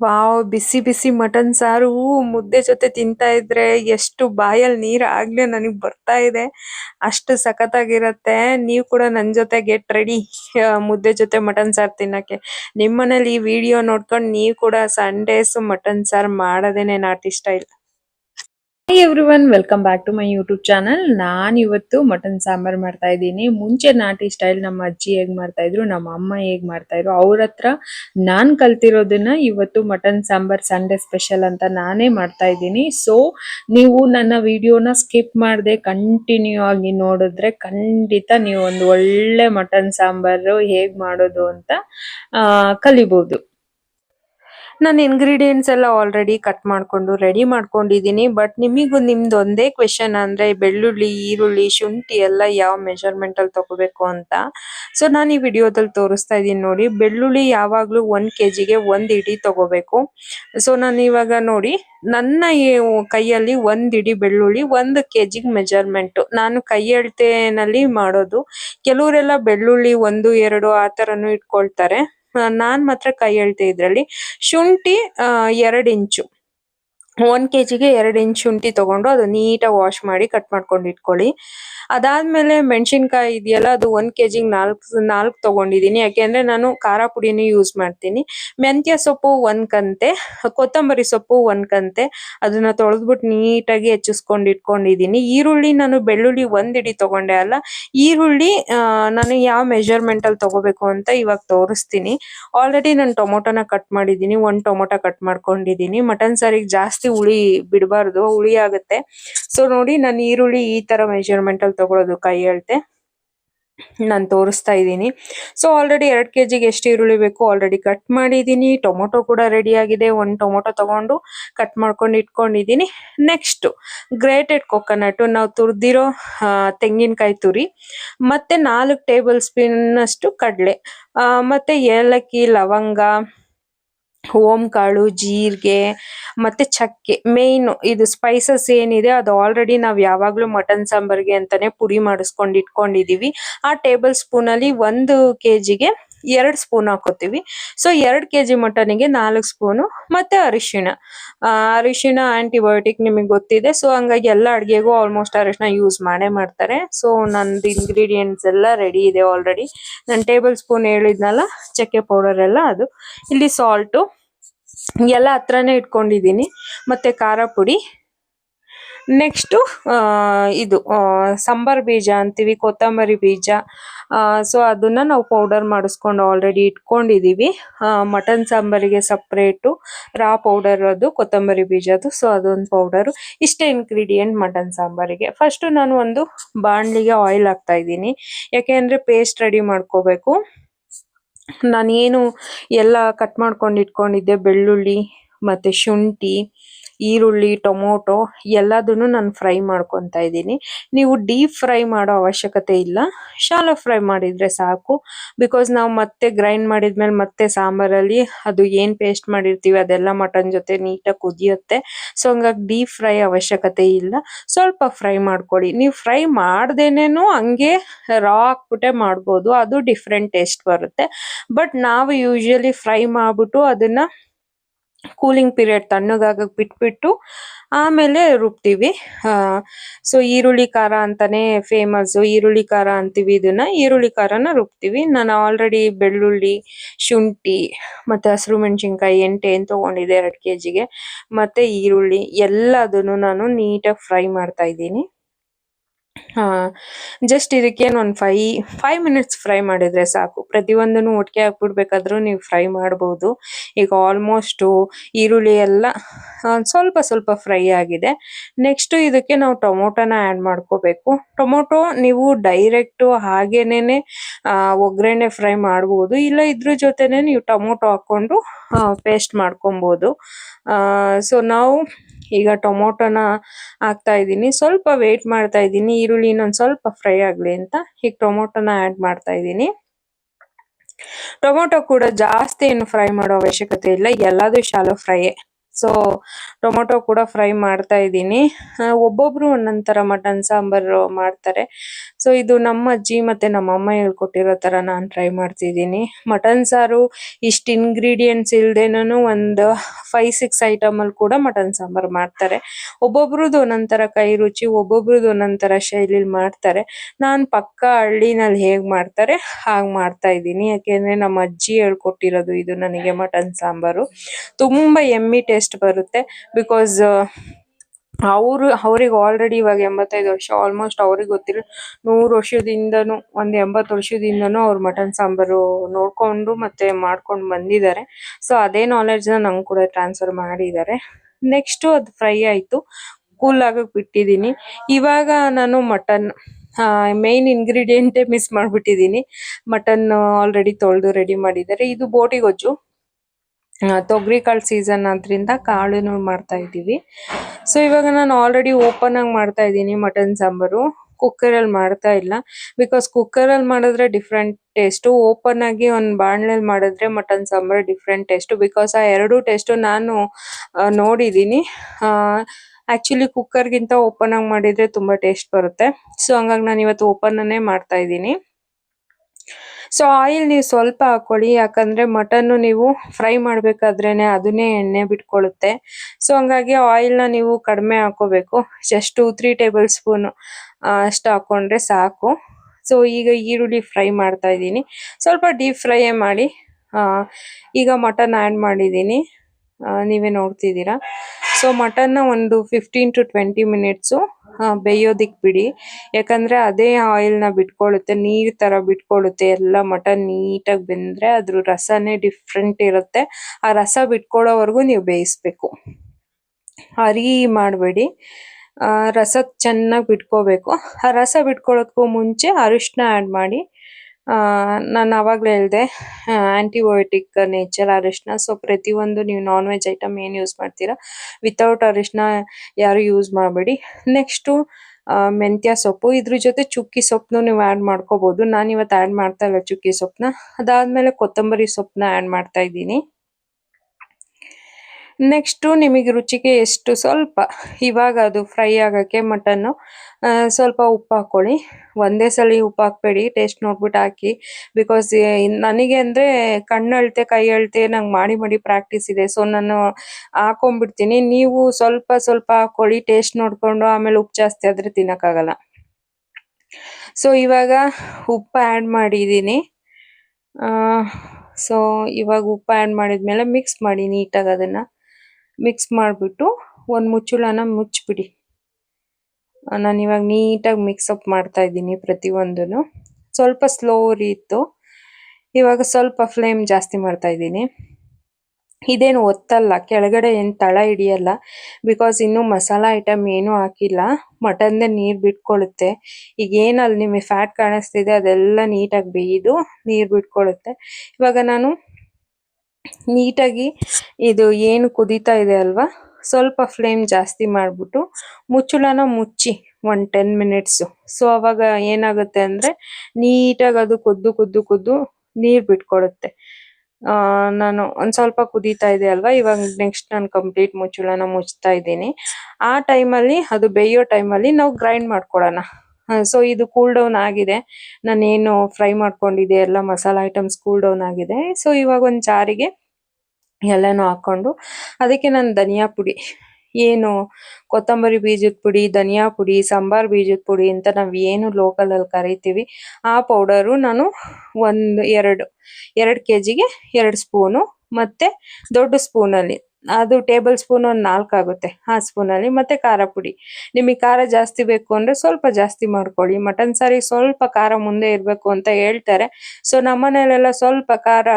Wow, ಬಿಸಿ ಬಿಸಿ mutton ಸಾರು. ಮುದ್ದೆ ಜೊತೆ ತಿಂತಾ ಇದ್ರೆ ಎಷ್ಟು ಬಾಯಲ್ಲಿ ನೀರ್ ಆಗ್ಲೇ ನನಗ್ ಬರ್ತಾ ಇದೆ. ಅಷ್ಟು ಸಖತ್ತಾಗಿರುತ್ತೆ. ನೀವು ಕೂಡ ನನ್ ಜೊತೆ ಗೆಟ್ ರೆಡಿ ಮುದ್ದೆ ಜೊತೆ ಮಟನ್ ಸಾರ್ ತಿನ್ನಕ್ಕೆ. ನಿಮ್ಮನೇಲಿ ಈ ವಿಡಿಯೋ ನೋಡ್ಕೊಂಡ್ ನೀವು ಕೂಡ ಸಂಡೇಸ್ ಮಟನ್ ಸಾರ್ ಮಾಡೋದೇನೆ ನಾಟಿ style hi everyone welcome back to my YouTube channel ನಾನ್ ಇವತ್ತು ಮಟನ್ ಸಾಂಬಾರ್ ಮಾಡ್ತಾ ಇದ್ದೀನಿ. ಮುಂಚೆ ನಾಟಿ ಸ್ಟೈಲ್ ನಮ್ಮ ಅಜ್ಜಿ ಹೇಗ್ ಮಾಡ್ತಾ ಇದ್ರು, ನಮ್ಮ ಅಮ್ಮ ಹೇಗ್ ಮಾಡ್ತಾ ಇದ್ರು, ಅವ್ರ ಹತ್ರ ನಾನ್ ಕಲ್ತಿರೋದನ್ನ ಇವತ್ತು ಮಟನ್ ಸಾಂಬಾರ್ ಸಂಡೇ ಸ್ಪೆಷಲ್ ಅಂತ ನಾನೇ ಮಾಡ್ತಾ ಇದ್ದೀನಿ. ಸೊ ನೀವು ನನ್ನ ವಿಡಿಯೋನ ಸ್ಕಿಪ್ ಮಾಡದೆ ಕಂಟಿನ್ಯೂ ಆಗಿ ನೋಡಿದ್ರೆ ಖಂಡಿತ ನೀವು ಒಂದು ಒಳ್ಳೆ ಮಟನ್ ಸಾಂಬಾರು ಹೇಗ್ ಮಾಡೋದು ಅಂತ ಕಲಿಬಹುದು ನಾನು ಇಂಗ್ರೀಡಿಯೆಂಟ್ಸ್ ಎಲ್ಲ ಆಲ್ರೆಡಿ ಕಟ್ ಮಾಡ್ಕೊಂಡು ರೆಡಿ ಮಾಡ್ಕೊಂಡಿದ್ದೀನಿ ಬಟ್ ನಿಮಿಗೂ ನಿಮ್ದು ಒಂದೇ ಕ್ವೆಶನ್ ಅಂದ್ರೆ ಬೆಳ್ಳುಳ್ಳಿ, ಈರುಳ್ಳಿ, ಶುಂಠಿ ಎಲ್ಲ ಯಾವ ಮೆಜರ್ಮೆಂಟ್ ಅಲ್ಲಿ ತಗೋಬೇಕು ಅಂತ. ಸೊ ನಾನು ಈ ವಿಡಿಯೋದಲ್ಲಿ ತೋರಿಸ್ತಾ ಇದ್ದೀನಿ ನೋಡಿ, ಬೆಳ್ಳುಳ್ಳಿ ಯಾವಾಗ್ಲೂ ಒಂದ್ ಕೆಜಿಗೆ ಒಂದ್ ಇಡಿ ತಗೋಬೇಕು. ಸೊ ನಾನು ಇವಾಗ ನೋಡಿ, ನನ್ನ ಕೈಯಲ್ಲಿ ಒಂದ್ ಇಡಿ ಬೆಳ್ಳುಳ್ಳಿ ಒಂದು ಕೆಜಿಗ್ ಮೆಜರ್ಮೆಂಟ್ ನಾನು ಕೈ ಅಳತೆನಲ್ಲಿ ಮಾಡೋದು. ಕೆಲವರೆಲ್ಲ ಬೆಳ್ಳುಳ್ಳಿ ಒಂದು, ಎರಡು ಆ ತರನು ಇಟ್ಕೊಳ್ತಾರೆ. ನಾನ್ ಮಾತ್ರ ಕೈ ಹೇಳ್ತೆ ಇದ್ರಲ್ಲಿ. ಶುಂಠಿ ಎರಡ್ ಇಂಚು. ಒಂದ್ ಕೆಜಿಗೆ ಎರಡ್ ಇಂಚ್ ಶುಂಠಿ ತಗೊಂಡು ಅದು ನೀಟಾಗಿ ವಾಶ್ ಮಾಡಿ ಕಟ್ ಮಾಡ್ಕೊಂಡು ಇಟ್ಕೊಳ್ಳಿ. ಅದಾದ್ಮೇಲೆ ಮೆಣಸಿನಕಾಯಿ ಇದೆಯಲ್ಲ, ಅದು ಒಂದ್ ಕೆಜಿಗೆ ನಾಲ್ಕ್ ನಾಲ್ಕ್ ತಗೊಂಡಿದ್ದೀನಿ ಯಾಕೆಂದ್ರೆ ನಾನು ಖಾರ ಪುಡಿನೇ ಯೂಸ್ ಮಾಡ್ತೀನಿ. ಮೆಂತ್ಯ ಸೊಪ್ಪು ಒಂದ್ ಕಂತೆ, ಕೊತ್ತಂಬರಿ ಸೊಪ್ಪು ಒಂದ್ ಕಂತೆ. ಅದನ್ನ ತೊಳೆದ್ಬಿಟ್ಟು ನೀಟಾಗಿ ಹೆಚ್ಚಿಸ್ಕೊಂಡು ಇಟ್ಕೊಂಡಿದ್ದೀನಿ ಈರುಳ್ಳಿ ನಾನು ಬೆಳ್ಳುಳ್ಳಿ ಒಂದ್ ಇಡಿ ತಗೊಂಡೆ ಅಲ್ಲ, ಈರುಳ್ಳಿ ನಾನು ಯಾವ ಮೆಜರ್ಮೆಂಟ್ ಅಲ್ಲಿ ತಗೋಬೇಕು ಅಂತ ಇವಾಗ ತೋರಿಸ್ತೀನಿ. ಆಲ್ರೆಡಿ ನಾನು ಟೊಮೊಟೊನ ಕಟ್ ಮಾಡಿದ್ದೀನಿ ಒಂದ್ ಟೊಮೊಟೊ ಕಟ್ ಮಾಡ್ಕೊಂಡಿದ್ದೀನಿ ಮಟನ್ ಸಾರಿಗೆ ಜಾಸ್ತಿ ಹುಳಿ ಬಿಡಬಾರ್ದು, ಹುಳಿ ಆಗುತ್ತೆ. ಸೊ ನೋಡಿ, ನಾನು ಈರುಳ್ಳಿ ಈ ತರ ಮೆಜರ್ಮೆಂಟ್ ಅಲ್ಲಿ ತಗೊಳ್ಳೋದು ಕೈ ಅಳತೆ ನಾನು ತೋರಿಸ್ತಾ ಇದ್ದೀನಿ. ಸೊ ಆಲ್ರೆಡಿ ಎರಡು ಕೆ ಜಿಗೆ ಎಷ್ಟು ಈರುಳ್ಳಿ ಬೇಕು ಆಲ್ರೆಡಿ ಕಟ್ ಮಾಡಿದ್ದೀನಿ. ಟೊಮೊಟೊ ಕೂಡ ರೆಡಿ ಆಗಿದೆ. ಒಂದ್ ಟೊಮೊಟೊ ತಗೊಂಡು ಕಟ್ ಮಾಡ್ಕೊಂಡು ಇಟ್ಕೊಂಡಿದ್ದೀನಿ. ನೆಕ್ಸ್ಟ್ ಗ್ರೇಟೆಡ್ ಕೊಕೊನಟ್ ನಾವು ತುರ್ದಿರೋ ತೆಂಗಿನಕಾಯಿ ತುರಿ, ಮತ್ತೆ ನಾಲ್ಕು ಟೇಬಲ್ ಸ್ಪೂನ್ ಅಷ್ಟು ಕಡಲೆ ಮತ್ತೆ ಏಲಕ್ಕಿ, ಲವಂಗ ಓಂಕಾಳು ಜೀರಿಗೆ ಮತ್ತೆ ಚಕ್ಕೆ. ಮೇನ್ ಇದು ಸ್ಪೈಸಸ್ ಏನಿದೆ ಅದು ಆಲ್ರೆಡಿ ನಾವು ಯಾವಾಗ್ಲೂ ಮಟನ್ ಸಾಂಬಾರ್ಗೆ ಅಂತಾನೆ ಪುಡಿ ಮಾಡಿಸ್ಕೊಂಡು ಇಟ್ಕೊಂಡಿದೀವಿ. ಆ ಟೇಬಲ್ ಸ್ಪೂನ್ ಅಲ್ಲಿ ಒಂದು ಕೆಜಿಗೆ ಎರಡ್ ಸ್ಪೂನ್ ಹಾಕೋತೀವಿ. ಸೊ ಎರಡ್ ಕೆಜಿ ಮಟನ್ಗೆ ನಾಲ್ಕು ಸ್ಪೂನು ಮತ್ತೆ ಅರಿಶಿಣ. ಅರಿಶಿಣ ಆಂಟಿಬಯೋಟಿಕ್ ನಿಮಗೆ ಗೊತ್ತಿದೆ. ಸೊ ಹಂಗಾಗಿ ಎಲ್ಲ ಅಡುಗೆಗೂ ಆಲ್ಮೋಸ್ಟ್ ಅರಿಶಿಣ ಯೂಸ್ ಮಾಡೇ ಮಾಡ್ತಾರೆ. ಸೊ ನಂದು ಇಂಗ್ರೀಡಿಯೆಂಟ್ಸ್ ಎಲ್ಲ ರೆಡಿ ಇದೆ ಆಲ್ರೆಡಿ ನಾನು ಟೇಬಲ್ ಸ್ಪೂನ್ ಹೇಳಿದ್ನಲ್ಲ, ಚಕ್ಕೆ ಪೌಡರ್ ಎಲ್ಲ ಅದು. ಇಲ್ಲಿ ಸಾಲ್ಟು ಎಲ್ಲ ಹತ್ರನೇ ಇಟ್ಕೊಂಡಿದ್ದೀನಿ. ಮತ್ತೆ ಖಾರ ಪುಡಿ. ನೆಕ್ಸ್ಟ್ ಇದು ಸಾಂಬಾರ್ ಬೀಜ ಅಂತೀವಿ, ಕೊತ್ತಂಬರಿ ಬೀಜ. ಸೊ ಅದನ್ನ ನಾವು ಪೌಡರ್ ಮಾಡಿಸ್ಕೊಂಡು ಆಲ್ರೆಡಿ ಇಟ್ಕೊಂಡಿದೀವಿ. ಮಟನ್ ಸಾಂಬಾರಿಗೆ ಸಪ್ರೇಟು ರಾ ಪೌಡರ್ ಅದು, ಕೊತ್ತಂಬರಿ ಬೀಜದ್ದು ಸೊ ಅದೊಂದು ಪೌಡರ್ ಇಷ್ಟೇ ಇನ್ಗ್ರೀಡಿಯೆಂಟ್ ಮಟನ್ ಸಾಂಬಾರಿಗೆ. ಫಸ್ಟ್ ನಾನು ಒಂದು ಬಾಣಲಿಗೆ ಆಯಿಲ್ ಹಾಕ್ತಾ ಇದ್ದೀನಿ. ಯಾಕೆಂದ್ರೆ ಪೇಸ್ಟ್ ರೆಡಿ ಮಾಡ್ಕೋಬೇಕು. ನಾನೇನು ಎಲ್ಲ ಕಟ್ ಮಾಡ್ಕೊಂಡು ಇಟ್ಕೊಂಡಿದ್ದೆ, ಬೆಳ್ಳುಳ್ಳಿ ಮತ್ತೆ ಶುಂಠಿ ಈರುಳ್ಳಿ, ಟೊಮೊಟೊ ಎಲ್ಲದನ್ನು ನಾನು ಫ್ರೈ ಮಾಡ್ಕೊತಾ ಇದ್ದೀನಿ. ನೀವು ಡೀಪ್ ಫ್ರೈ ಮಾಡೋ ಅವಶ್ಯಕತೆ ಇಲ್ಲ. ಶಾಲೋ ಫ್ರೈ ಮಾಡಿದ್ರೆ ಸಾಕು. ಬಿಕಾಸ್ ನಾವು ಮತ್ತೆ ಗ್ರೈಂಡ್ ಮಾಡಿದ್ಮೇಲೆ ಮತ್ತೆ ಸಾಂಬಾರಲ್ಲಿ ಅದು ಏನ್ ಪೇಸ್ಟ್ ಮಾಡಿರ್ತೀವಿ ಅದೆಲ್ಲ ಮಟನ್ ಜೊತೆ ನೀಟಾಗಿ ಕುದಿಯುತ್ತೆ. ಸೊ ಹಂಗಾಗಿ ಡೀಪ್ ಫ್ರೈ ಅವಶ್ಯಕತೆ ಇಲ್ಲ. ಸ್ವಲ್ಪ ಫ್ರೈ ಮಾಡ್ಕೊಳ್ಳಿ ನೀವು ಫ್ರೈ ಮಾಡ್ದೇನೇನು ಹಂಗೆ ರಾ ಹಾಕ್ಬಿಟ್ಟೆ ಮಾಡ್ಬೋದು. ಅದು ಡಿಫ್ರೆಂಟ್ ಟೇಸ್ಟ್ ಬರುತ್ತೆ. ಬಟ್ ನಾವು ಯೂಶಲಿ ಫ್ರೈ ಮಾಡಿಬಿಟ್ಟು ಅದನ್ನ ಕೂಲಿಂಗ್ ಪೀರಿಯಡ್ ತಣ್ಣಗಾಗಕ್ ಬಿಟ್ಬಿಟ್ಟು ಆಮೇಲೆ ರುಬ್ತೀವಿ. ಸೊ ಈರುಳ್ಳಿ ಖಾರ ಅಂತಾನೆ ಫೇಮಸ್ ಈರುಳ್ಳಿ ಖಾರ ಅಂತೀವಿ ಇದನ್ನ. ಈರುಳ್ಳಿ ಖಾರನ ರುಬ್ತೀವಿ. ನಾನು ಆಲ್ರೆಡಿ ಬೆಳ್ಳುಳ್ಳಿ, ಶುಂಠಿ ಮತ್ತೆ ಹಸಿರು ಮೆಣಸಿನಕಾಯಿ, ಎಂಟು ತಗೊಂಡಿದ್ದೆ ಎರಡ್ ಕೆಜಿಗೆ. ಮತ್ತೆ ಈರುಳ್ಳಿ ಎಲ್ಲದನ್ನು ನಾನು ನೀಟಾಗಿ ಫ್ರೈ ಮಾಡ್ತಾ ಇದ್ದೀನಿ. ಜಸ್ಟ್ ಇದಕ್ಕೇನು ಒಂದು ಫೈ ಫೈವ್ ಮಿನಿಟ್ಸ್ ಫ್ರೈ ಮಾಡಿದ್ರೆ ಸಾಕು. ಪ್ರತಿಯೊಂದನ್ನು ಒಟ್ಟಿಗೆ ಹಾಕ್ಬಿಡ್ಬೇಕಾದ್ರೂ ನೀವು ಫ್ರೈ ಮಾಡ್ಬೋದು. ಈಗ ಆಲ್ಮೋಸ್ಟ್ ಈರುಳ್ಳಿ ಎಲ್ಲ ಸ್ವಲ್ಪ ಸ್ವಲ್ಪ ಫ್ರೈ ಆಗಿದೆ. ನೆಕ್ಸ್ಟ್ ಇದಕ್ಕೆ ನಾವು ಟೊಮೊಟೊನ ಆ್ಯಡ್ ಮಾಡ್ಕೋಬೇಕು. ಟೊಮೊಟೊ ನೀವು ಡೈರೆಕ್ಟ್ ಹಾಗೇನೇ ಒಗ್ಗರಣೆ ಫ್ರೈ ಮಾಡ್ಬೋದು. ಇಲ್ಲ ಇದ್ರ ಜೊತೆನೇ ನೀವು ಟೊಮೊಟೊ ಹಾಕ್ಕೊಂಡು ಪೇಸ್ಟ್ ಮಾಡ್ಕೊಬೋದು. ಸೊ ನಾವು ಈಗ ಟೊಮೊಟೊನ ಹಾಕ್ತಾ ಇದ್ದೀನಿ. ಸ್ವಲ್ಪ ವೇಟ್ ಮಾಡ್ತಾ ಇದ್ದೀನಿ. ಈರುಳ್ಳಿ ಇನ್ನೊಂದ್ ಸ್ವಲ್ಪ ಫ್ರೈ ಆಗ್ಲಿ ಅಂತ. ಈಗ ಟೊಮೊಟೊನ ಆಡ್ ಮಾಡ್ತಾ ಇದ್ದೀನಿ. ಟೊಮೊಟೊ ಕೂಡ ಜಾಸ್ತಿ ಏನು ಫ್ರೈ ಮಾಡೋ ಅವಶ್ಯಕತೆ ಇಲ್ಲ. ಎಲ್ಲದೂ ಶಾಲೋ ಫ್ರೈ ಸೊ ಟೊಮೊಟೊ ಕೂಡ ಫ್ರೈ ಮಾಡ್ತಾ ಇದ್ದೀನಿ. ಒಬ್ಬೊಬ್ರು ಒಂದೊಂದ್ ತರ ಮಟನ್, ಸಾಂಬಾರು ಮಾಡ್ತಾರೆ. ಸೊ ಇದು ನಮ್ಮ ಅಜ್ಜಿ ಮತ್ತೆ ನಮ್ಮ ಅಮ್ಮ ಹೇಳ್ಕೊಟ್ಟಿರೋ ತರ ನಾನ್ ಟ್ರೈ ಮಾಡ್ತಿದ್ದೀನಿ. ಮಟನ್ ಸಾರು ಇಷ್ಟು ಇಂಗ್ರೀಡಿಯೆಂಟ್ಸ್ ಇಲ್ದೇನೂ ಒಂದು ಫೈವ್ ಸಿಕ್ಸ್ ಐಟಮ್ ಅಲ್ಲಿ ಕೂಡ ಮಟನ್, ಸಾಂಬಾರ್ ಮಾಡ್ತಾರೆ. ಒಬ್ಬೊಬ್ರದ್ದು ಒಂದೊಂದ್ ತರ ಕೈ ರುಚಿ ಒಬ್ಬೊಬ್ರದ್ದು ಒಂದೊಂದ್ ತರ ಶೈಲಿಲಿ ಮಾಡ್ತಾರೆ. ನಾನ್ ಪಕ್ಕಾ ಹಳ್ಳಿನಲ್ಲಿ ಹೇಗ್ ಮಾಡ್ತಾರೆ, ಹಾಗ್ ಮಾಡ್ತಾ ಇದ್ದೀನಿ. ಯಾಕೆಂದ್ರೆ ನಮ್ಮ ಅಜ್ಜಿ ಹೇಳ್ಕೊಟ್ಟಿರೋದು ಇದು ನನಗೆ ಮಟನ್, ಸಾಂಬಾರು. ತುಂಬಾ ಎಮ್ಮಿ ಟೇಸ್ಟ್ ಬರುತ್ತೆ ಬಿಕಾಸ್ ಅವ್ರು, ಅವ್ರಿಗೆ ಆಲ್ರೆಡಿ ಇವಾಗ ಎಂಬತ್ತೈದು ವರ್ಷ ಆಲ್ಮೋಸ್ಟ್ ಅವ್ರಿಗೆ ಗೊತ್ತಿರೋ ನೂರು ವರ್ಷದಿಂದನು, ಒಂದು ಎಂಬತ್ತು ವರ್ಷದಿಂದನೂ ಅವ್ರು ಮಟನ್ ಸಾಂಬಾರು ನೋಡ್ಕೊಂಡು ಮತ್ತೆ ಮಾಡ್ಕೊಂಡು ಬಂದಿದ್ದಾರೆ. ಸೊ ಅದೇ ನಾಲೆಡ್ಜ್ನ ನಂಗ್ ಕೂಡ ಟ್ರಾನ್ಸ್ಫರ್ ಮಾಡಿದ್ದಾರೆ. ನೆಕ್ಸ್ಟ್ ಅದು ಫ್ರೈ ಆಯ್ತು. ಕೂಲ್ ಆಗಕ್ಕೆ ಬಿಟ್ಟಿದ್ದೀನಿ. ಇವಾಗ ನಾನು ಮಟನ್ ಮೇನ್ ಇಂಗ್ರೀಡಿಯೆಂಟೇ ಮಿಸ್ ಮಾಡಿಬಿಟ್ಟಿದ್ದೀನಿ. ಮಟನ್ ಆಲ್ರೆಡಿ ತೊಳೆದು ರೆಡಿ ಮಾಡಿದ್ದಾರೆ. ಇದು ಬೋಟಿ ಗೊಜ್ಜು ತೊಗರಿ ಕಾಳು ಸೀಸನ್ ಆದ್ರಿಂದ ಕಾಳುನು ಮಾಡ್ತಾ ಇದೀವಿ ಸೊ ಇವಾಗ ನಾನು ಆಲ್ರೆಡಿ ಓಪನ್ ಆಗಿ ಮಾಡ್ತಾ ಇದ್ದೀನಿ ಮಟನ್ ಸಾಂಬಾರು. ಕುಕ್ಕರ್ ಅಲ್ಲಿ ಮಾಡ್ತಾ ಇಲ್ಲ. ಬಿಕಾಸ್ ಕುಕ್ಕರ್ ಅಲ್ಲಿ ಮಾಡಿದ್ರೆ ಡಿಫರೆಂಟ್ ಟೇಸ್ಟ್ ಓಪನ್ ಆಗಿ ಒಂದು ಬಾಣಲೆಯಲ್ಲಿ ಮಾಡಿದ್ರೆ mutton sambar different taste because ಆ ಎರಡು ಟೇಸ್ಟ್ ನಾನು ನೋಡಿದೀನಿ ಆ್ಯಕ್ಚುಲಿ ಕುಕ್ಕರ್ಗಿಂತ ಓಪನ್ ಆಗಿ ಮಾಡಿದ್ರೆ ತುಂಬಾ ಟೇಸ್ಟ್ ಬರುತ್ತೆ. ಸೊ ಹಂಗಾಗಿ ನಾನು ಇವತ್ತು ಓಪನ್ ಅನ್ನೇ ಮಾಡ್ತಾ ಇದ್ದೀನಿ. ಸೊ ಆಯಿಲ್ ನೀವು ಸ್ವಲ್ಪ ಹಾಕೊಳ್ಳಿ ಯಾಕಂದ್ರೆ ಮಟನ್ ನೀವು ಫ್ರೈ ಮಾಡ್ಬೇಕಾದ್ರೇನೆ ಅದನ್ನೇ ಎಣ್ಣೆ ಬಿಟ್ಕೊಳ್ಳುತ್ತೆ ಸೊ ಹಂಗಾಗಿ ಆಯಿಲ್ನ ನೀವು ಕಡಿಮೆ ಹಾಕೋಬೇಕು just two three tablespoon ಅಷ್ಟು ಹಾಕೊಂಡ್ರೆ ಸಾಕು. ಸೊ ಈಗ ಈರುಳ್ಳಿ ಫ್ರೈ ಮಾಡ್ತಾ ಇದ್ದೀನಿ. ಸ್ವಲ್ಪ ಡೀಪ್ ಫ್ರೈ ಮಾಡಿ ಈಗ ಮಟನ್ ಆಡ್ ಮಾಡಿದ್ದೀನಿ. ನೀವೇ ನೋಡ್ತಿದ್ದೀರಾ? ಸೊ ಮಟನ್ನ ಒಂದು ಫಿಫ್ಟೀನ್ ಟು ಟ್ವೆಂಟಿ ಮಿನಿಟ್ಸ್ ಬೇಯೋದಿಕ್ ಬಿಡಿ. ಯಾಕಂದ್ರೆ ಅದೇ ಆಯಿಲ್ನ ಬಿಟ್ಕೊಳ್ಳುತ್ತೆ ನೀರ್ ತರ ಬಿಟ್ಕೊಳ್ಳುತ್ತೆ ಎಲ್ಲ ಮಟನ್ ನೀಟಾಗಿ ಬೆಂದ್ರೆ ಅದ್ರ ರಸನೇ ಡಿಫ್ರೆಂಟ್ ಇರುತ್ತೆ. ಆ ರಸ ಬಿಟ್ಕೊಳ್ಳೋವರೆಗೂ ನೀವು ಬೇಯಿಸ್ಬೇಕು. ಹರಿ ಮಾಡಬೇಡಿ. ರಸ ಚೆನ್ನಾಗಿ ಬಿಟ್ಕೋಬೇಕು. ಆ ರಸ ಬಿಟ್ಕೊಳ್ಳೋದಕ್ಕೂ ಮುಂಚೆ ಅರಿಶಿನ ಆಡ್ ಮಾಡಿ. ನಾನು ಆವಾಗಲೇ ಹೇಳ್ದೆ ಆಂಟಿಬಯೋಟಿಕ್ ನೇಚರ್ ಅರಿಶಿನ ಸೊ ಪ್ರತಿಯೊಂದು ನೀವು ನಾನ್ ವೆಜ್ ಐಟಂ ಏನ್ ಯೂಸ್ ಮಾಡ್ತೀರಾ ವಿತೌಟ್ ಅರಿಶಿನ ಯಾರು ಯೂಸ್ ಮಾಡಬೇಡಿ. ನೆಕ್ಸ್ಟ್ ಮೆಂತ್ಯ ಸೊಪ್ಪು. ಇದ್ರ ಜೊತೆ ಚುಕ್ಕಿ ಸೊಪ್ಪನ್ನು ನೀವು ಆಡ್ ಮಾಡ್ಕೋಬಹುದು ನಾನು ಇವತ್ತು ಆಡ್ ಮಾಡ್ತಾ ಇಲ್ಲ ಚುಕ್ಕಿ ಸೊಪ್ಪನ್ನ. ಅದಾದ್ಮೇಲೆ ಕೊತ್ತಂಬರಿ ಸೊಪ್ಪನ್ನ ಆಡ್ ಮಾಡ್ತಾ ಇದ್ದೀನಿ. ನೆಕ್ಸ್ಟ್ ನಿಮಗೆ ರುಚಿಗೆ ಎಷ್ಟು ಸ್ವಲ್ಪ, ಇವಾಗ ಅದು ಫ್ರೈ ಆಗೋಕ್ಕೆ ಮಟನ್ ಸ್ವಲ್ಪ ಉಪ್ಪು ಹಾಕ್ಕೊಳ್ಳಿ. ಒಂದೇ ಸಲ ಉಪ್ಪು ಹಾಕ್ಬೇಡಿ, ಟೇಸ್ಟ್ ನೋಡ್ಬಿಟ್ಟು ಹಾಕಿ. ಬಿಕಾಸ್ ನನಗೆ ಅಂದರೆ ಕಣ್ಣು ಅಳತೆ, ಕೈ ಅಳತೆ ನಂಗೆ ಮಾಡಿ ಮಾಡಿ ಪ್ರಾಕ್ಟೀಸ್ ಇದೆ. ಸೊ ನಾನು ಹಾಕೊಂಬಿಡ್ತೀನಿ ನೀವು ಸ್ವಲ್ಪ ಸ್ವಲ್ಪ ಹಾಕ್ಕೊಳ್ಳಿ, ಟೇಸ್ಟ್ ನೋಡ್ಕೊಂಡು ಆಮೇಲೆ ಉಪ್ಪು ಜಾಸ್ತಿ ಆದರೆ ತಿನ್ನೋಕ್ಕಾಗಲ್ಲ. ಸೊ ಇವಾಗ ಉಪ್ಪು ಆ್ಯಡ್ ಮಾಡಿದ್ದೀನಿ. ಸೊ ಇವಾಗ ಉಪ್ಪು ಆ್ಯಡ್ ಮಾಡಿದ್ಮೇಲೆ ಮಿಕ್ಸ್ ಮಾಡಿ ನೀಟಾಗಿ ಅದನ್ನ. ಮಿಕ್ಸ್ ಮಾಡಿಬಿಟ್ಟು ಒಂದು ಮುಚ್ಚುಳನ ಮುಚ್ಚಿಬಿಡಿ ನಾನು ಇವಾಗ ನೀಟಾಗಿ ಮಿಕ್ಸ್ ಅಪ್ ಮಾಡ್ತಾ ಇದ್ದೀನಿ ಪ್ರತಿಯೊಂದೂ ಸ್ವಲ್ಪ ಸ್ಲೋ ಉರಿ ಇತ್ತು. ಇವಾಗ ಸ್ವಲ್ಪ ಫ್ಲೇಮ್ ಜಾಸ್ತಿ ಮಾಡ್ತಾ ಇದ್ದೀನಿ. ಇದೇನು ಒತ್ತಲ್ಲ, ಕೆಳಗಡೆ ಏನು ತಳ ಹಿಡಿಯಲ್ಲ. ಬಿಕಾಸ್ ಇನ್ನೂ ಮಸಾಲ ಐಟಮ್ ಏನೂ ಹಾಕಿಲ್ಲ. ಮಟನ್ದೇ ನೀರು ಬಿಟ್ಕೊಳ್ಳುತ್ತೆ ಈಗ ಏನಲ್ಲಿ ನಿಮಗೆ ಫ್ಯಾಟ್ ಕಾಣಿಸ್ತಿದೆ, ಅದೆಲ್ಲ ನೀಟಾಗಿ ಬೇಯ್ದು ನೀರು ಬಿಟ್ಕೊಳ್ಳುತ್ತೆ ಇವಾಗ ನಾನು ನೀಟಾಗಿ ಇದು ಏನು ಕುದೀತಾ ಇದೆ ಅಲ್ವಾ? ಸ್ವಲ್ಪ ಫ್ಲೇಮ್ ಜಾಸ್ತಿ ಮಾಡ್ಬಿಟ್ಟು ಮುಚ್ಚಳನ ಮುಚ್ಚಿ ಒಂದ್ ಟೆನ್ ಮಿನಿಟ್ಸ್ ಸೊ ಅವಾಗ ಏನಾಗುತ್ತೆ ಅಂದ್ರೆ ನೀಟಾಗಿ ಅದು ಕುದ್ದು ಕುದ್ದು ಕುದ್ದು ನೀರ್ ಬಿಟ್ಕೊಡುತ್ತೆ. ನಾನು ಒಂದ್ ಸ್ವಲ್ಪ ಕುದೀತಾ ಇದೆ ಅಲ್ವಾ? ಇವಾಗ ನೆಕ್ಸ್ಟ್ ನಾನು ಕಂಪ್ಲೀಟ್ ಮುಚ್ಚಳನ ಮುಚ್ತಾ ಇದ್ದೀನಿ. ಆ ಟೈಮ್ ಅಲ್ಲಿ, ಅದು ಬೇಯೋ ಟೈಮ್ ಅಲ್ಲಿ ನಾವು ಗ್ರೈಂಡ್ ಮಾಡ್ಕೊಳ್ಳೋಣ ಸೊ ಇದು ಕೂಲ್ ಡೌನ್ ಆಗಿದೆ. ನಾನು ಏನು ಫ್ರೈ ಮಾಡ್ಕೊಂಡಿದ್ದೆ, ಎಲ್ಲ ಮಸಾಲಾ ಐಟಮ್ಸ್ ಕೂಲ್ ಡೌನ್ ಆಗಿದೆ. ಸೊ ಇವಾಗ ಒಂದು ಚಾರಿಗೆ ಎಲ್ಲನೂ ಹಾಕೊಂಡು ಅದಕ್ಕೆ ನಾನು ಧನಿಯಾ ಪುಡಿ. ಏನು ಕೊತ್ತಂಬರಿ ಬೀಜದ ಪುಡಿ, ಧನಿಯಾ ಪುಡಿ, ಸಾಂಬಾರ್ ಬೀಜದ ಪುಡಿ ಅಂತ ನಾವು ಏನು ಲೋಕಲಲ್ಲಿ ಕರಿತೀವಿ. ಆ ಪೌಡರು ನಾನು ಒಂದು ಎರಡು ಎರಡು ಕೆ ಜಿಗೆ ಎರಡು ಸ್ಪೂನು ಮತ್ತು ದೊಡ್ಡ ಸ್ಪೂನ್ ಅಲ್ಲಿ. ಅದು ಟೇಬಲ್ ಸ್ಪೂನ್ ಒಂದ್ ನಾಲ್ಕು ಆಗುತ್ತೆ. ಆ ಸ್ಪೂನ್ ಅಲ್ಲಿ ಮತ್ತೆ ಖಾರ ಪುಡಿ. ನಿಮಗೆ ಖಾರ ಜಾಸ್ತಿ ಬೇಕು ಅಂದ್ರೆ ಸ್ವಲ್ಪ ಜಾಸ್ತಿ ಮಾಡ್ಕೊಳ್ಳಿ. ಮಟನ್ ಸಾರಿ ಸ್ವಲ್ಪ ಖಾರ ಮುಂದೆ ಇರಬೇಕು ಅಂತ ಹೇಳ್ತಾರೆ. ಸೊ ನಮ್ಮನೇಲೆಲ್ಲ ಸ್ವಲ್ಪ ಖಾರ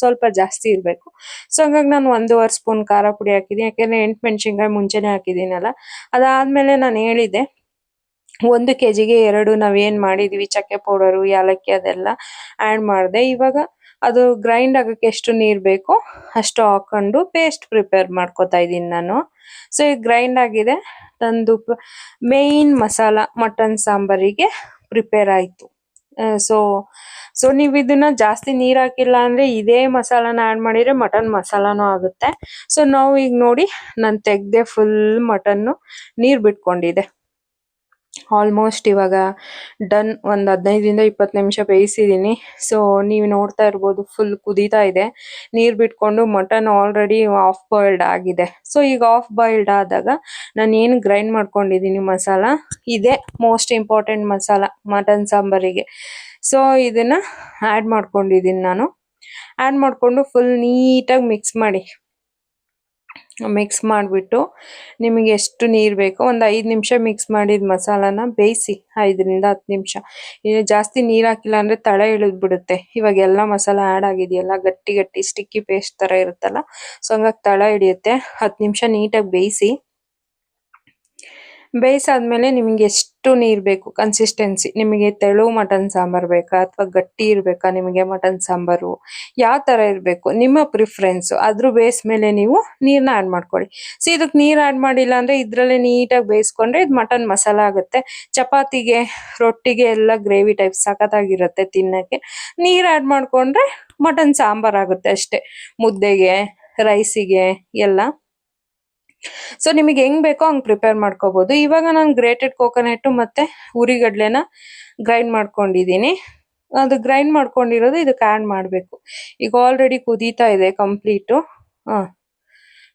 ಸ್ವಲ್ಪ ಜಾಸ್ತಿ ಇರಬೇಕು. ಸೊ ಹಂಗಾಗಿ ನಾನು ಒಂದೂವರೆ ಸ್ಪೂನ್ ಖಾರ ಪುಡಿ ಹಾಕಿದ್ದೀನಿ. ಯಾಕೆಂದ್ರೆ ಎಂಟು ಮೆಣಸಿನ್ಕಾಯಿ ಮುಂಚೆನೆ ಹಾಕಿದ್ದೀನಲ್ಲ. ಅದಾದ್ಮೇಲೆ ನಾನು ಹೇಳಿದೆ, ಒಂದು ಕೆಜಿಗೆ ಎರಡು ನಾವೇನು ಮಾಡಿದ್ವಿ? ಚಕ್ಕೆ ಪೌಡರು ಏಲಕ್ಕಿ ಅದೆಲ್ಲ ಆಡ್ ಮಾಡಿದೆ. ಇವಾಗ ಅದು ಗ್ರೈಂಡ್ ಆಗಕ್ಕೆ ಎಷ್ಟು ನೀರ್ ಬೇಕು ಅಷ್ಟು ಹಾಕೊಂಡು ಪೇಸ್ಟ್ ಪ್ರಿಪೇರ್ ಮಾಡ್ಕೊತಾ ಇದ್ದೀನಿ ನಾನು. ಸೊ ಈಗ ಗ್ರೈಂಡ್ ಆಗಿದೆ. ನಂದು ಮೇನ್ ಮಸಾಲ ಮಟನ್ ಸಾಂಬಾರಿಗೆ ಪ್ರಿಪೇರ್ ಆಯ್ತು. ಸೊ ಸೊ ನೀವು ಇದನ್ನ ಜಾಸ್ತಿ ನೀರ್ ಹಾಕಿಲ್ಲ ಅಂದ್ರೆ ಇದೇ ಮಸಾಲಾನ ಆಡ್ ಮಾಡಿದ್ರೆ ಮಟನ್ ಮಸಾಲಾನು ಆಗುತ್ತೆ. ಸೊ ನಾವು ಈಗ ನೋಡಿ, ನಾನು ತೆಗ್ದೆ ಫುಲ್ ಮಟನ್ ನೀರ್ ಬಿಟ್ಕೊಂಡಿದೆ ಆಲ್ಮೋಸ್ಟ್ ಇವಾಗ ಡನ್ ಒಂದ್ ಹದಿನೈದರಿಂದ ಇಪ್ಪತ್ತು ನಿಮಿಷ ಬೇಯಿಸಿದೀನಿ. ಸೊ ನೀವು ನೋಡ್ತಾ ಇರ್ಬೋದು ಫುಲ್ ಕುದೀತಾ ಇದೆ. ನೀರ್ ಬಿಟ್ಕೊಂಡು ಮಟನ್ ಆಲ್ರೆಡಿ ಆಫ್ ಬಾಯ್ಲ್ಡ್ ಆಗಿದೆ. ಸೊ ಈಗ ಆಫ್ ಬಾಯ್ಲ್ಡ್ ಆದಾಗ ನಾನು ಏನು ಗ್ರೈಂಡ್ ಮಾಡ್ಕೊಂಡಿದೀನಿ ಮಸಾಲ? ಇದೆ ಮೋಸ್ಟ್ ಇಂಪಾರ್ಟೆಂಟ್ ಮಸಾಲ ಮಟನ್ ಸಾಂಬಾರಿಗೆ. ಸೊ ಇದನ್ನ ಆಡ್ ಮಾಡ್ಕೊಂಡಿದೀನಿ ನಾನು. ಆಡ್ ಮಾಡ್ಕೊಂಡು ಫುಲ್ ನೀಟಾಗಿ ಮಿಕ್ಸ್ ಮಾಡಿ. ಮಿಕ್ಸ್ ಮಾಡಿಬಿಟ್ಟು ನಿಮಗೆ ಎಷ್ಟು ನೀರು ಬೇಕೋ ಒಂದು ಐದು ನಿಮಿಷ ಮಿಕ್ಸ್ ಮಾಡಿದ ಮಸಾಲಾನ ಬೇಯಿಸಿ, ಐದರಿಂದ ಹತ್ತು ನಿಮಿಷ. ಇನ್ನು ಜಾಸ್ತಿ ನೀರು ಹಾಕಿಲ್ಲ ಅಂದ್ರೆ ತಳ ಇಳಿದ್ಬಿಡುತ್ತೆ. ಇವಾಗ ಎಲ್ಲ ಮಸಾಲ ಆಡ್ ಆಗಿದೆಯಲ್ಲ, ಗಟ್ಟಿ ಗಟ್ಟಿ ಸ್ಟಿಕ್ಕಿ ಪೇಸ್ಟ್ ತರ ಇರುತ್ತಲ್ಲ ಸೊ ಹಂಗಾಗಿ ತಳ ಹಿಡಿಯುತ್ತೆ. ಹತ್ತು ನಿಮಿಷ ನೀಟಾಗಿ ಬೇಯಿಸಿ ಬೇಯಿಸಾದ್ಮೇಲೆ ನಿಮಗೆ ಎಷ್ಟು ನೀರ್ ಬೇಕು ಕನ್ಸಿಸ್ಟೆನ್ಸಿ ನಿಮಗೆ ತೆಳು ಮಟನ್ ಸಾಂಬಾರ್ ಬೇಕಾ ಅಥವಾ ಗಟ್ಟಿ ಇರಬೇಕಾ ನಿಮಗೆ ಮಟನ್ ಸಾಂಬಾರು? ಯಾವ ತರ ಇರಬೇಕು? ನಿಮ್ಮ ಪ್ರಿಫರೆನ್ಸ್ ಅದ್ರ ಬೇಸ್ ಮೇಲೆ ನೀವು ನೀರನ್ನ ಆಡ್ ಮಾಡ್ಕೊಳ್ಳಿ. ಸೊ ಇದಕ್ಕೆ ನೀರ್ ಆಡ್ ಮಾಡಿಲ್ಲ ಅಂದ್ರೆ ಇದರಲ್ಲೇ ನೀಟಾಗಿ ಬೇಯಿಸ್ಕೊಂಡ್ರೆ ಇದು ಮಟನ್ ಮಸಾಲ ಆಗುತ್ತೆ. ಚಪಾತಿಗೆ, ರೊಟ್ಟಿಗೆ ಎಲ್ಲ ಗ್ರೇವಿ ಟೈಪ್ ಸಖತ್ತಾಗಿರುತ್ತೆ ತಿನ್ನಕ್ಕೆ. ನೀರ್ ಆ್ಯಡ್ ಮಾಡ್ಕೊಂಡ್ರೆ ಮಟನ್ ಸಾಂಬಾರ್ ಆಗುತ್ತೆ ಅಷ್ಟೇ. ಮುದ್ದೆಗೆ ರೈಸಿಗೆ ಎಲ್ಲ. ಸೊ ನಿಮಗೆ ಹೆಂಗ್ ಬೇಕೋ ಹಂಗ್ ಪ್ರಿಪೇರ್ ಮಾಡ್ಕೋಬಹುದು ಇವಾಗ ನಾನು ಗ್ರೇಟೆಡ್ ಕೋಕೋನಟ್ ಮತ್ತೆ ಉರಿಗಡ್ಲೆನ ಗ್ರೈಂಡ್ ಮಾಡ್ಕೊಂಡಿದೀನಿ. ಅದು ಗ್ರೈಂಡ್ ಮಾಡ್ಕೊಂಡಿರೋದು ಇದಕ್ಕೆ ಆ್ಯಡ್ ಮಾಡಬೇಕು. ಈಗ ಆಲ್ರೆಡಿ ಕುದೀತಾ ಇದೆ complete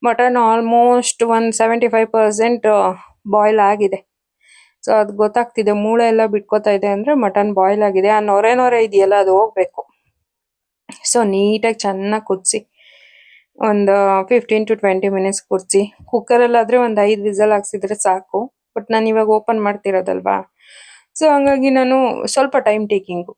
mutton almost one seventy five percent boil ಆಗಿದೆ. ಸೊ ಅದು ಗೊತ್ತಾಗ್ತಿದೆ. ಮೂಳೆ ಎಲ್ಲ ಬಿಟ್ಕೋತಾ ಇದೆ ಅಂದರೆ ಮಟನ್ ಬಾಯ್ಲ್ ಆಗಿದೆ. ಆ ನೊರೆ ನೊರೆ ಇದೆಯಲ್ಲ, ಅದು ಹೋಗ್ಬೇಕು. ಸೊ ನೀಟಾಗಿ ಚೆನ್ನಾಗಿ ಕುದಿಸಿ. ಒಂದು ಫಿಫ್ಟೀನ್ ಟು ಟ್ವೆಂಟಿ ಮಿನಿಟ್ಸ್ ಕುದಿಸಿ ಕುಕ್ಕರ್ ಅಲ್ಲಾದ್ರೆ ಒಂದ್ ಐದು ವಿಸಲ್ ಹಾಕ್ಸಿದ್ರೆ ಸಾಕು. ಬಟ್ ನಾನು ಇವಾಗ ಓಪನ್ ಮಾಡ್ತಿರೋದಲ್ವಾ? ಸೊ ಹಂಗಾಗಿ ನಾನು ಸ್ವಲ್ಪ ಟೈಮ್ ಟೇಕಿಂಗು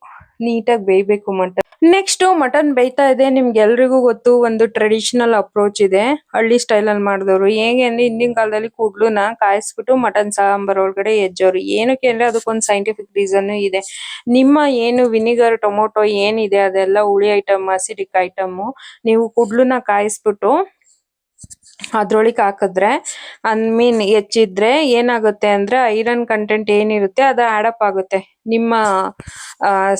ನೀಟಾಗಿ ಬೇಯಬೇಕು ಮಟನ್ ನೆಕ್ಸ್ಟ್ ಮಟನ್ ಬೇಯ್ತಾ ಇದೆ. ನಿಮ್ಗೆ ಎಲ್ರಿಗೂ ಗೊತ್ತು, ಒಂದು ಟ್ರೆಡಿಷನಲ್ ಅಪ್ರೋಚ್ ಇದೆ. ಹಳ್ಳಿ ಸ್ಟೈಲ್ ಅಲ್ಲಿ ಮಾಡಿದವರು. ಹೇಗೆ ಅಂದ್ರೆ ಹಿಂದಿನ ಕಾಲದಲ್ಲಿ ಕುಡ್ಲುನ ಕಾಯಿಸ್ಬಿಟ್ಟು ಮಟನ್ ಸಾಂಬಾರ್ ಒಳಗಡೆ ಹೆಜ್ಜೋರು. ಏನಕ್ಕೆ ಅಂದ್ರೆ ಅದಕ್ಕೊಂದು ಸೈಂಟಿಫಿಕ್ ರೀಸನ್ ಇದೆ. ನಿಮ್ಮ ಏನು ವಿನಿಗರ್ ಟೊಮೊಟೊ ಏನಿದೆ ಅದೆಲ್ಲ ಹುಳಿ ಐಟಮ್ ಅಸಿಡಿಕ್ ಐಟಮ್ ನೀವು ಕುಡ್ಲುನ ಕಾಯಿಸ್ಬಿಟ್ಟು ಅದ್ರೊಳಗೆ ಹಾಕಿದ್ರೆ ಐ ಮೀನ್ ಹೆಚ್ಚಿದ್ರೆ ಏನಾಗುತ್ತೆ ಅಂದ್ರೆ ಐರನ್ ಕಂಟೆಂಟ್ ಏನಿರುತ್ತೆ ಅದು ಆಡಪ್ ಆಗುತ್ತೆ ನಿಮ್ಮ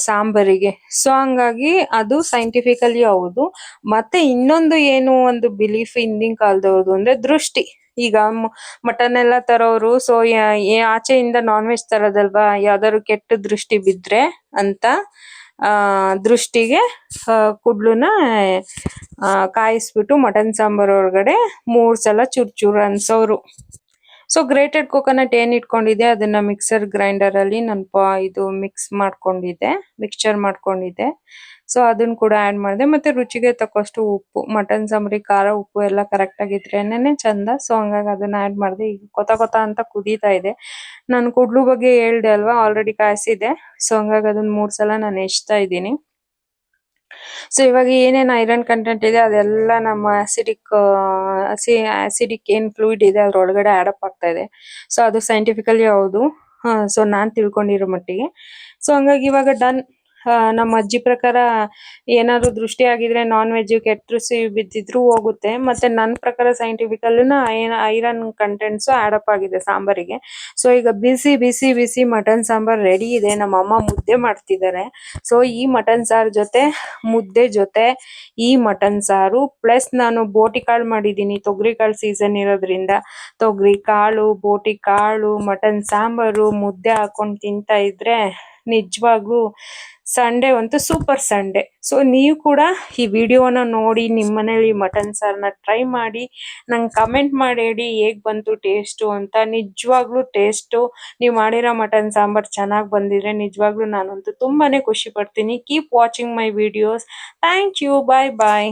ಸಾಂಬಾರಿಗೆ. ಸೊ ಹಂಗಾಗಿ ಅದು ಸೈಂಟಿಫಿಕಲಿ ಹೌದು. ಮತ್ತೆ ಇನ್ನೊಂದು ಏನು ಒಂದು ಬಿಲೀಫ್ ಹಿಂದಿನ ಕಾಲದವ್ರದ್ದು ಅಂದ್ರೆ ದೃಷ್ಟಿ. ಈಗ ಮಟನ್ ಎಲ್ಲ ತರೋರು ಸೊ ಆಚೆಯಿಂದ ನಾನ್ ವೆಜ್ ತರೋದಲ್ವಾ? ಯಾವ್ದಾದ್ರು ಕೆಟ್ಟ ದೃಷ್ಟಿ ಬಿದ್ರೆ ಅಂತ ದೃಷ್ಟಿಗೆ ಕುಡ್ಲನ್ನ ಕಾಯಿಸ್ಬಿಟ್ಟು ಮಟನ್ ಸಾಂಬಾರ್ ಒಳಗಡೆ ಮೂರು ಸಲ ಚೂರ್ ಚೂರ್ ಅನ್ಸೋರು. ಸೊ ಗ್ರೇಟೆಡ್ ಕೋಕೋನಟ್ ಏನ್ ಇಟ್ಕೊಂಡಿದೆ ಅದನ್ನ ಮಿಕ್ಸರ್ ಗ್ರೈಂಡರ್ ಅಲ್ಲಿ ನಾನು ಇದು ಮಿಕ್ಸ್ ಮಾಡ್ಕೊಂಡಿದ್ದೆ ಮಿಕ್ಸ್ಚರ್ ಮಾಡ್ಕೊಂಡಿದ್ದೆ. ಸೊ ಅದನ್ನ ಕೂಡ ಆಡ್ ಮಾಡಿದೆ. ಮತ್ತೆ ರುಚಿಗೆ ತಕ್ಕಷ್ಟು ಉಪ್ಪು ಮಟನ್ ಸಾಂಬ್ರಿ, ಖಾರ, ಉಪ್ಪು ಎಲ್ಲ ಕರೆಕ್ಟ್ ಆಗಿದ್ರೇನೆ ಚಂದ. ಸೊ ಹಂಗಾಗಿ ಅದನ್ನ ಆಡ್ ಮಾಡಿದೆ. ಈಗ ಕೊತ ಕೊತ ಅಂತ ಕುದೀತಾ ಇದೆ. ನಾನು ಕುಡ್ಲು ಬಗ್ಗೆ ಹೇಳ್ದೆ ಅಲ್ವಾ? ಆಲ್ರೆಡಿ ಕಾಯಿಸಿದೆ ಸೊ ಹಂಗಾಗಿ ಅದನ್ನ ಮೂರ್ ಸಲ ನಾನು ಹೆಚ್ತಾ ಇದ್ದೀನಿ. ಸೊ ಇವಾಗ ಏನೇನ್ ಐರನ್ ಕಂಟೆಂಟ್ ಇದೆ, ಅದೆಲ್ಲ ನಮ್ಮ ಅಸಿಡಿಕ್ ಆಸಿಡಿಕ್ ಏನ್ ಫ್ಲೂಯಿಡ್ ಇದೆ, ಅದ್ರೊಳಗಡೆ ಆಡಪ್ ಆಗ್ತಾ ಇದೆ. ಸೊ ಅದು ಸೈಂಟಿಫಿಕಲಿ ಹೌದು. ಸೊ ನಾನ್ ತಿಳ್ಕೊಂಡಿರೋ ಮಟ್ಟಿಗೆ. ಸೊ ಹಂಗಾಗಿ ಇವಾಗ ಡನ್ ನಮ್ಮ ಅಜ್ಜಿ ಪ್ರಕಾರ ಏನಾದ್ರು ದೃಷ್ಟಿ ಆಗಿದ್ರೆ ನಾನ್ ವೆಜ್ ಕೆಟ್ಟ ರುಚಿ ಬಿದ್ದಿದ್ರು ಹೋಗುತ್ತೆ. ಮತ್ತೆ ನನ್ನ ಪ್ರಕಾರ ಸೈಂಟಿಫಿಕ್ ಸೈಂಟಿಫಿಕಲ್ಲೂನು ಐರನ್ ಕಂಟೆಂಟ್ಸ್ ಆಡ್ ಅಪ್ ಆಗಿದೆ ಸಾಂಬಾರಿಗೆ. ಸೊ ಈಗ ಬಿಸಿ ಬಿಸಿ ಬಿಸಿ ಮಟನ್ ಸಾಂಬಾರ್ ರೆಡಿ ಇದೆ. ನಮ್ಮ ಅಮ್ಮ ಮುದ್ದೆ ಮಾಡ್ತಿದ್ದಾರೆ. ಸೊ ಈ ಮಟನ್ ಸಾರ್ ಜೊತೆ, ಮುದ್ದೆ ಜೊತೆ ಈ ಮಟನ್ ಸಾರು ಪ್ಲಸ್ ನಾನು ಬೋಟಿ ಕಾಳು ಮಾಡಿದೀನಿ ತೊಗರಿ ಕಾಳು ಸೀಸನ್ ಇರೋದ್ರಿಂದ. ತೊಗರಿ ಕಾಳು, ಬೋಟಿ ಕಾಳು ಮಟನ್ ಸಾಂಬಾರು, ಮುದ್ದೆ ಹಾಕೊಂಡು ತಿಂತಾ ಇದ್ರೆ ನಿಜವಾಗ್ಲೂ ಸಂಡೇ ಅಂತೂ ಸೂಪರ್ ಸಂಡೇ. ಸೊ ನೀವು ಕೂಡ ಈ ವಿಡಿಯೋನ ನೋಡಿ, ನಿಮ್ಮ ಮನೇಲಿ ಮಟನ್ ಸಾರನ್ನ ಟ್ರೈ ಮಾಡಿ, ನಂಗೆ ಕಮೆಂಟ್ ಮಾಡಿ ಹೇಳಿ ಹೇಗ್ ಬಂತು ಟೇಸ್ಟು ಅಂತ. ನಿಜವಾಗ್ಲೂ ಟೇಸ್ಟು ನೀವು ಮಾಡಿರೋ ಮಟನ್ ಸಾಂಬಾರ್ ಚೆನ್ನಾಗಿ ಬಂದಿದ್ರೆ ನಿಜವಾಗ್ಲೂ ನಾನಂತೂ ತುಂಬಾನೇ ಖುಷಿ ಪಡ್ತೀನಿ. Keep watching my videos thank you bye bye